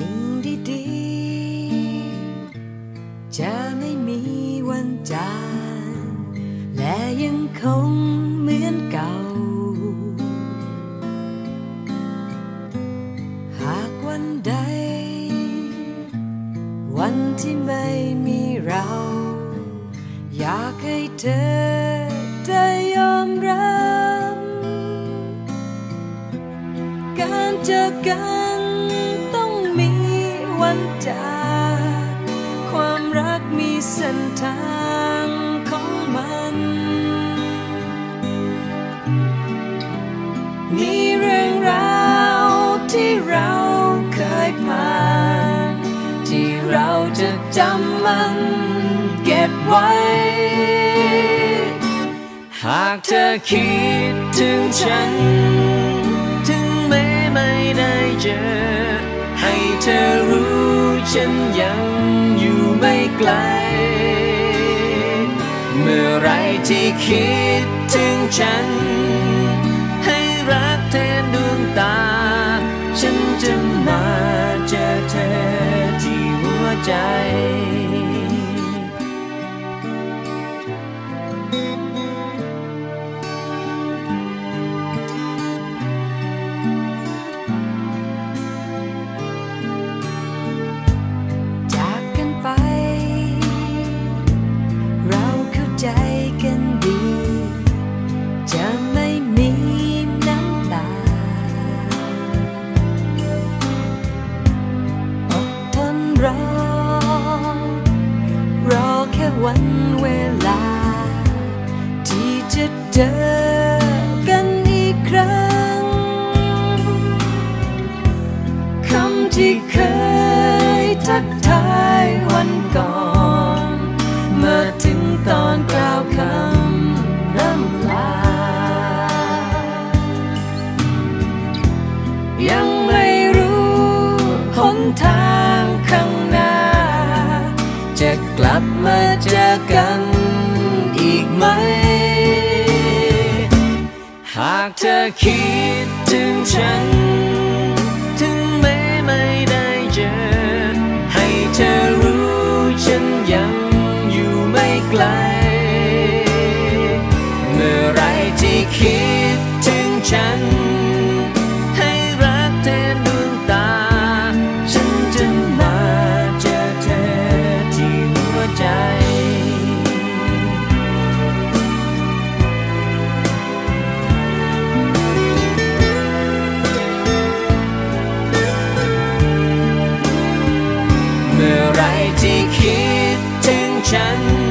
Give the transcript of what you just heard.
สิ่งดีๆ จะไม่มีวันจางและยังคงเหมือนเก่า หากวันใด วันที่ไม่มีเรา อยากให้เธอได้ยอมรับ การเจอกัน วันจากความรักมีเส้นทางของมัน มีเรื่องราวที่เราเคยผ่าน ที่เราจะจำมันเก็บไว้ หากเธอคิดถึงฉัน ถึงแม้ไม่ได้เจอ ให้เธอ ฉันยังอยู่ไม่ไกล เมื่อไรที่คิดถึงฉัน ให้รักแทนดวงตา ฉันจะมาเจอเธอที่หัวใจ วันเวลา ที่จะเจอกันอีกครั้งคำที่เคยทักทายวันก่อนเมื่อถึงตอนกล่าวคำร่ำลายัง กลับมาเจอกันอีกไหม หากเธอคิดถึงฉัน ถึงแม้ไม่ได้เจอ ให้เธอรู้ฉันยังอยู่ไม่ไกล เมื่อไรที่คิดถึงฉัน chance.